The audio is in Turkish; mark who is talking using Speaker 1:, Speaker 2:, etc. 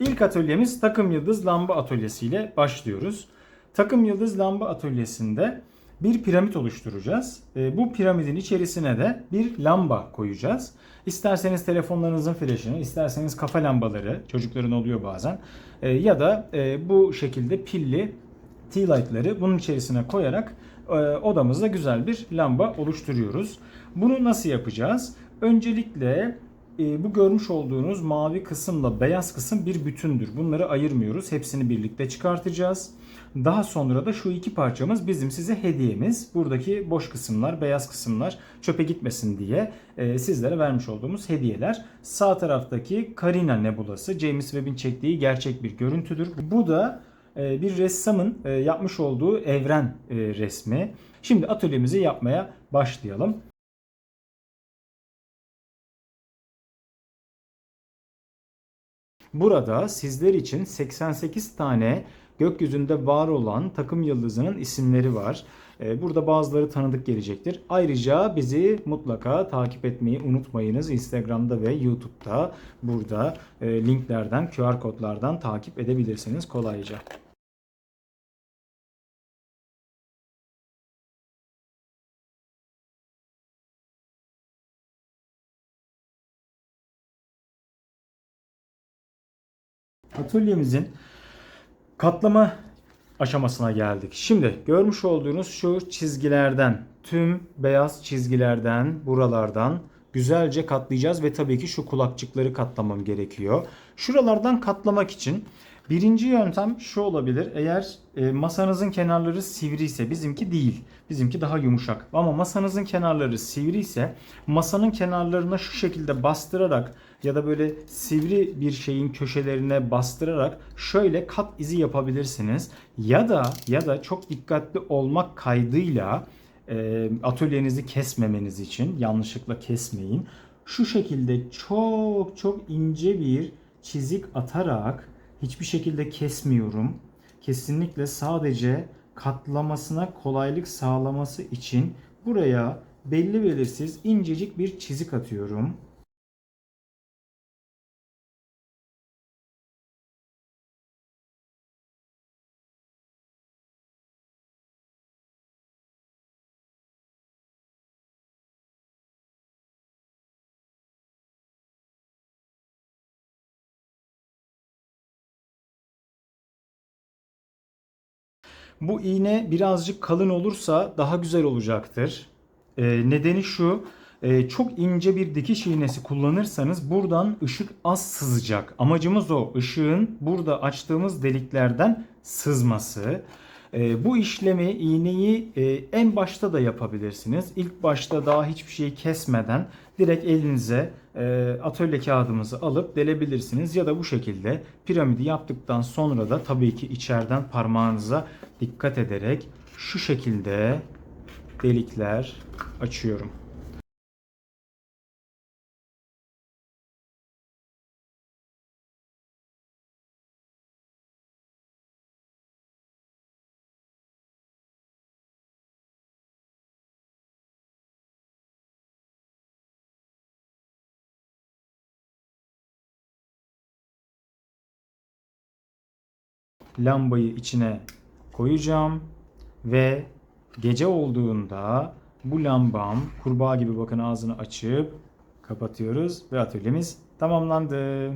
Speaker 1: İlk atölyemiz takım yıldız lamba atölyesi ile başlıyoruz. Takım yıldız lamba atölyesinde bir piramit oluşturacağız. E, Bu piramidin içerisine de bir lamba koyacağız. İsterseniz telefonlarınızın flaşını, isterseniz kafa lambaları, çocukların oluyor bazen, e, ya da e, bu şekilde pilli tea light'ları bunun içerisine koyarak e, odamızda güzel bir lamba oluşturuyoruz. Bunu nasıl yapacağız? Öncelikle e, bu görmüş olduğunuz mavi kısımla beyaz kısım bir bütündür. Bunları ayırmıyoruz. Hepsini birlikte çıkartacağız. Daha sonra da şu iki parçamız bizim size hediyemiz. Buradaki boş kısımlar, beyaz kısımlar çöpe gitmesin diye e, sizlere vermiş olduğumuz hediyeler. Sağ taraftaki Carina Nebulası James Webb'in çektiği gerçek bir görüntüdür. Bu da e, bir ressamın e, yapmış olduğu evren resmi. Şimdi atölyemizi yapmaya başlayalım. Burada sizler için 88 tane gökyüzünde var olan takım yıldızının isimleri var. Ee, Burada bazıları tanıdık gelecektir. Ayrıca bizi mutlaka takip etmeyi unutmayınız. Instagram'da ve YouTube'da burada e, linklerden, QR kodlardan takip edebilirsiniz kolayca. Atölyemizin katlama aşamasına geldik. Şimdi görmüş olduğunuz şu çizgilerden, tüm beyaz çizgilerden, buralardan güzelce katlayacağız ve tabii ki şu kulakçıkları katlamam gerekiyor. Şuralardan katlamak için birinci yöntem şu olabilir. Eğer e, masanızın kenarları sivri ise bizimki değil. Bizimki daha yumuşak. Ama masanızın kenarları sivri ise masanın kenarlarına şu şekilde bastırarak ya da böyle sivri bir şeyin köşelerine bastırarak şöyle kat izi yapabilirsiniz. Ya da ya da çok dikkatli olmak kaydıyla e, atölyenizi kesmemeniz için yanlışlıkla kesmeyin. Şu şekilde çok çok ince bir çizik atarak hiçbir şekilde kesmiyorum. Kesinlikle sadece katlamasına kolaylık sağlaması için buraya belli belirsiz incecik bir çizik atıyorum. Bu iğne birazcık kalın olursa daha güzel olacaktır. Ee, nedeni şu, e, çok ince bir dikiş iğnesi kullanırsanız buradan ışık az sızacak. Amacımız o, ışığın burada açtığımız deliklerden sızması. E, bu işlemi, iğneyi e, en başta da yapabilirsiniz. İlk başta daha hiçbir şeyi kesmeden direkt elinize e, atölye kağıdımızı alıp delebilirsiniz. Ya da bu şekilde piramidi yaptıktan sonra da tabii ki içeriden parmağınıza dikkat ederek şu şekilde delikler açıyorum. Lambayı içine koyacağım ve gece olduğunda bu lambam kurbağa gibi bakın ağzını açıp kapatıyoruz ve atölyemiz tamamlandı.